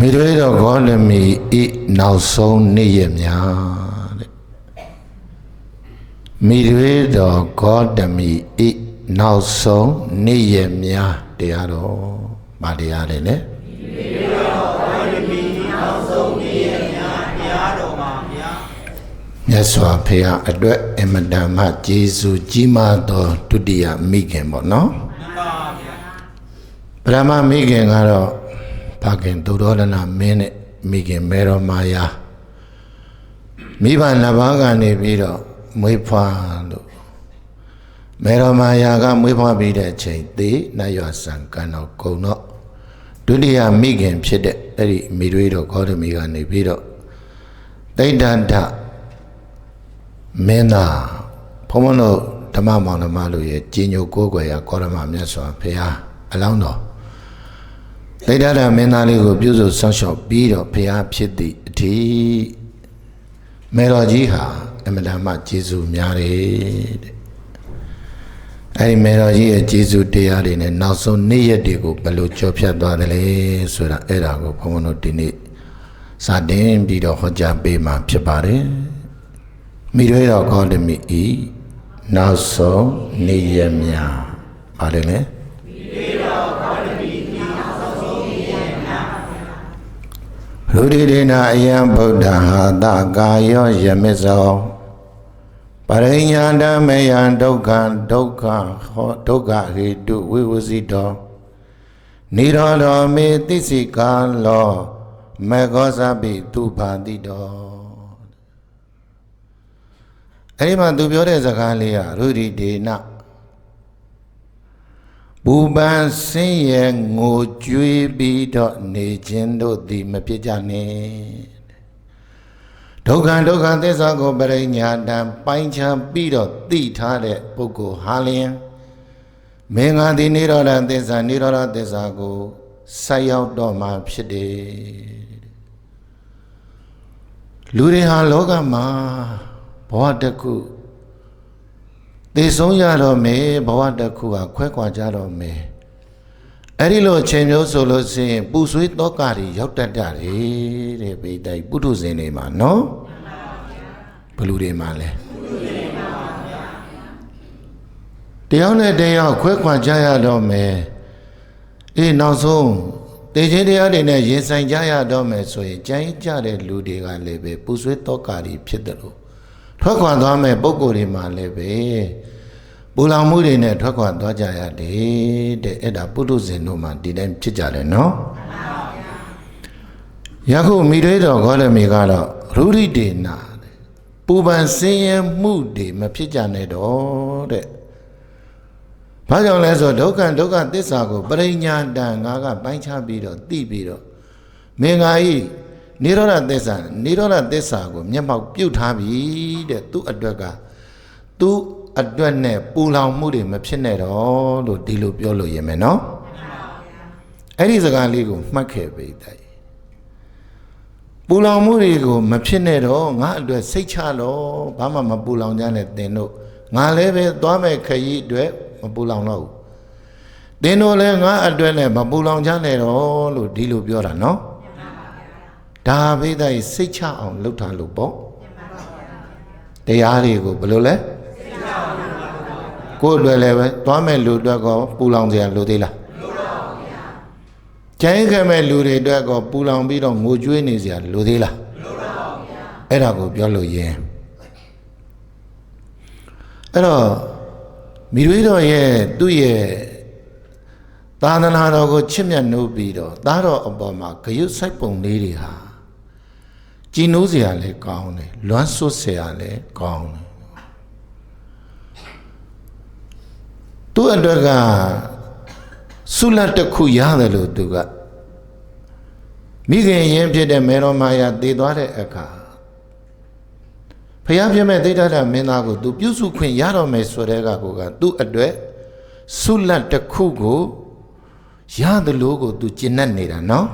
မိတွေတော်ဂေါတမီဤနောက်ဆုံးနေ့ရက်များတဲ့မိတွေတော်ဂေါတမီဤနောက်ဆုံးနေ့ရက်များတရားတော်ဗာတရားလေနဲ့မြတ်စွာဘုရားအတွက်အမတန်မှကျေးဇူးကြီးမားသောဒုတိယမိခင်ပေါ့နော်ပရမမိခင်ကတော့ ဖခင်ဒုရောဒနာမင်းနဲ့မိခင်မေတော်မာယာမိဘနှစ်ပါးကနေပြီးတော့မွေးဖွားလို့မေတော်မာယာကမွေးဖွားပြီးတဲ့အချိန်သေးနတ်ရွာဆံကန်တော်ကုံတော့ဒုတိယမိခင်ဖြစ်တဲ့အဲ့ဒီမိတွေးတော်ဂေါတမီကနေပြီးတော့တိဋ္ဌဒမင်းသားဘုံမလို့ဓမ္မမောင်နှမတို့ရဲ့ကြီးညိုကိုးကွယ်ရာကောရမမြတ်စွာဘုရားအလောင်းတော် တိဋ္ဌဒမင်းသားလေးကိုပြုစုဆောင်းလျှောက်ပြီးတော့ဘုရားဖြစ်သည့်အထိမေတော်ကြီးဟာအမတန်မှကျေးဇူးများတယ်တဲ့အဲဒီမေတော်ကြီးရဲ့ကျေးဇူးတရားတွေနဲ့နောက်ဆုံးနေ့ရက်တွေကိုဘယ်လိုကြော်ဖြတ်သွားတယ်လဲဆိုတာအဲ့ဒါကိုဘုံဘုံတို့ဒီနေ့စတင်ပြီးတော့ဟောကြားပေးမှာဖြစ်ပါတယ်မိရွေးတော်ကောင်းတမိဤနောက်ဆုံးနေ့ရက်များပါတယ်လေ ရူဒီဒေနာအယံဗုဒ္ဓဟာတကာယောယမစ္စောပရိညာတမေယံဒုက္ခဒုက္ခဟောဒုက္ခဟေတုဝိဝစီတောနိရောဓောမေသိစိကာလောမေဃောသပိသူဘာတိတောအဲ့ဒီမှာသူပြောတဲ့စကားလေးကရူဒီဒေန ဘူပန်ဆင်းရဲငိုကြွေးပြီးတော့နေခြင်းတို့သည်မဖြစ်ကြနှင့်ဒုက္ခဒုက္ခသစ္စာကိုပရိညာတံပိုင်းခြားပြီးတော့သိထားတဲ့ပုဂ္ဂိုလ်ဟာလျင်မင်္ဂတိနိရောဓသစ္စာနိရောဓသစ္စာကိုဆိုက်ရောက်တော့မှဖြစ်တယ်လူတွေဟာလောကမှာဘဝတစ်ခု သေဆုံးရတော့မယ်ဘဝတစ်ခုဟာခွဲခွာကြတော့မယ်အဲ့ဒီလိုအချိန်မျိုးဆိုလို့ရှိရင်ပူဆွေးတောကတွေရောက်တတ်ကြတယ်တဲ့ပိဋိပုထုဇဉ်တွေမှာနော်ဘလူတွေမှာလဲတယောက်နဲ့တယောက်ခွဲခွာကြရတော့မယ်အေးနောက်ဆုံးတေခြင်းတရားတွေနဲ့ရင်ဆိုင်ကြရတော့မယ်ဆိုရင်ကြိုင်းကြတဲ့လူတွေကလည်းပဲပူဆွေးတောကတွေဖြစ်တယ်လို့ ထွက်ခွာသွားမဲ့ပုံကိုယ်တွေမှာလည်းပဲပူလောင်မှုတွေနဲ့ထွက်ခွာသွားကြရတယ်တဲ့အဲ့ဒါပုထုဇဉ်တို့မှာဒီတိုင်းဖြစ်ကြတယ်နော်ယခုမိတွေတော်ဂေါရမီကတော့ရူရိဒေနာတဲ့ပူပန်ဆင်းရဲမှုတွေမဖြစ်ကြနဲ့တော့တဲ့ဘာကြောင့်လဲဆိုဒုက္ခဒုက္ခသစ္စာကိုပရိညာတန်ငါကပိုင်းခြားပြီးတော့သိပြီးတော့မင်္ဂာဤ နိရောဓသစ္စာနိရောဓသစ္စာကိုမျက်မှောက်ပြုတ်ထားပြီတဲ့သူ့အတွက်ကသူ့အတွက်နဲ့ပူလောင်မှုတွေမဖြစ်နဲ့တော့လို့ဒီလိုပြောလို့ရမယ်နော်အဲ့ဒီစကားလေးကိုမှတ်ခဲ့ပေတဲ့ပူလောင်မှုတွေကိုမဖြစ်နဲ့တော့ငါအတွက်စိတ်ချလို့ဘာမှမပူလောင်ကြနဲ့တင်တို့ငါလည်းပဲသွားမဲ့ခရီးအတွက်မပူလောင်တော့ဘူးတင်တို့လည်းငါအတွက်နဲ့မပူလောင်ကြနဲ့တော့လို့ဒီလိုပြောတာနော် ဒါဘိသိစိတ်ချအောင်လှုပ်ထားလို့ပေါ့တရားတွေကိုဘယ်လိုလဲကိုယ်အတွက်လည်းပဲသွားမဲ့လူအတွက်ကောပူလောင်စရာလိုသေးလားကျန်ခဲ့မဲ့လူတွေအတွက်ကောပူလောင်ပြီးတော့ငိုကြွေးနေစရာလိုသေးလားအဲ့ဒါကိုပြောလို့ရင်အဲ့တော့မိရွေးတော်ရဲ့သူ့ရဲ့သာသနာတော်ကိုချစ်မြတ်နိုးပြီးတော့သားတော်အပေါ်မှာဂယုစိုက်ပုံလေးတွေဟာ ကြည်နိုးစရာလည်းကောင်းတယ်လွမ်းဆွတ်စရာလည်းကောင်းတယ်သူ့အတွက်ကဆုလတ်တစ်ခုရတယ်လို့သူကမိခင်ရင်ဖြစ်တဲ့မေရောမာယာတည်သွားတဲ့အခါဖျားပြမဲ့သိတ္တမင်းသားကိုသူပြုစုခွင့်ရတော့မယ်ဆိုတဲ့ကကိုကသူ့အတွက်ဆုလတ်တစ်ခုကိုရတယ်လို့ကိုသူကျင့်တတ်နေတာနော်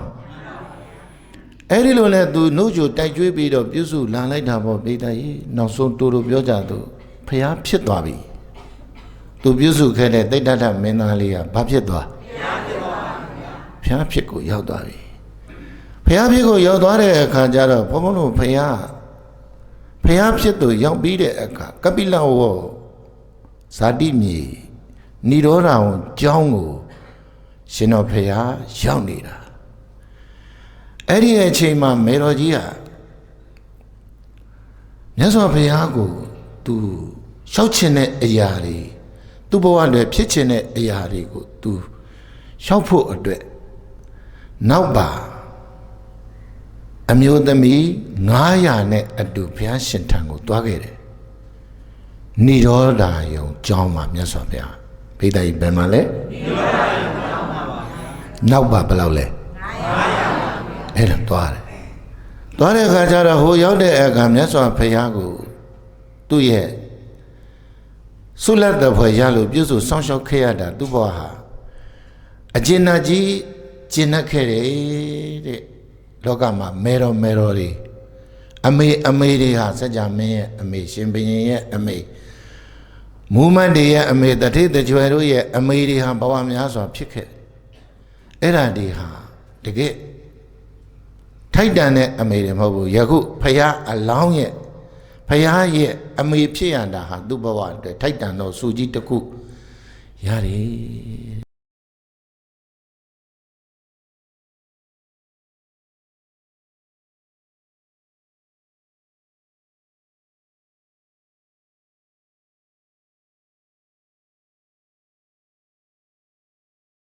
အဲ့ဒီလိုလဲသူနှုတ်ချိုတိုက်ကျွေးပြီးတော့ပြုစုလာလိုက်တာပေါ့ပိဋကကြီးနောက်ဆုံးတူတူပြောကြသူဖျားဖြစ်သွားပြီသူပြုစုခဲ့တဲ့တိဋ္ဌထမင်းသားလေးကဘာဖြစ်သွားဖျားဖြစ်သွားဖျားဖြစ်ကိုရောက်သွားပြီဖះဖြစ်ကိုရောက်သွားတဲ့အခါကျတော့ဘုန်းဘုန်းတို့ဖះဖះဖြစ်သူရောက်ပြီးတဲ့အခါကပိလဝေါဇာတိမြေဏိရောဓအောင်ကျောင်းကိုရှင်တော်ဖះရောက်နေတာ အဲ့ဒီအချိန်မှာမေတော်ကြီးကမြတ်စွာဘုရားကိုသူရှောက်ချင်တဲ့အရာတွေသူ့ဘဝတွေဖြစ်ချင်တဲ့အရာတွေကိုသူရှောက်ဖို့အတွက်နောက်ပါအမျိုးသမီး900နဲ့အတူဘုရားရှင်ထံကိုတွားခဲ့တယ်။ဏိရောဓယုံကျောင်းမှာမြတ်စွာဘုရားဘိဒ္ဓကြီးဘယ်မှာလဲဏိရောဓယုံကျောင်းမှာပါနောက်ပါဘယ်လောက်လဲ900 အဲ့ဒါတွားတယ်တွားတဲ့အခါကျတော့ဟိုရောက်တဲ့အခါမြတ်စွာဘုရားကိုသူ့ရဲ့ဆုလက်တော်ဖွယ်ရလို့ပြုစုစောင့်ရှောက်ခဲ့ရတာသူ့ဘဝဟာအကျဉ်းနာကြီးကျဉ်တ်ခဲ့တယ်တဲ့လောကမှာမေတော်မေတော်တွေအမေအမေတွေဟာစัจ जा မင်းရဲ့အမေရှင်ဘုရင်ရဲ့အမေမူမတ်တွေရဲ့အမေတတိတကြွယ်တို့ရဲ့အမေတွေဟာဘဝများစွာဖြစ်ခဲ့တယ်အဲ့ဒါတွေဟာတကယ် ထိုက်တန်တဲ့အမေတွေမဟုတ်ဘူးယခုဖះအလောင်းရဲ့ဖះရဲ့အမေဖြစ်ရတာဟာသူ့ဘဝအတွက်ထိုက်တန်သောစူကြီးတစ်ခုရတယ်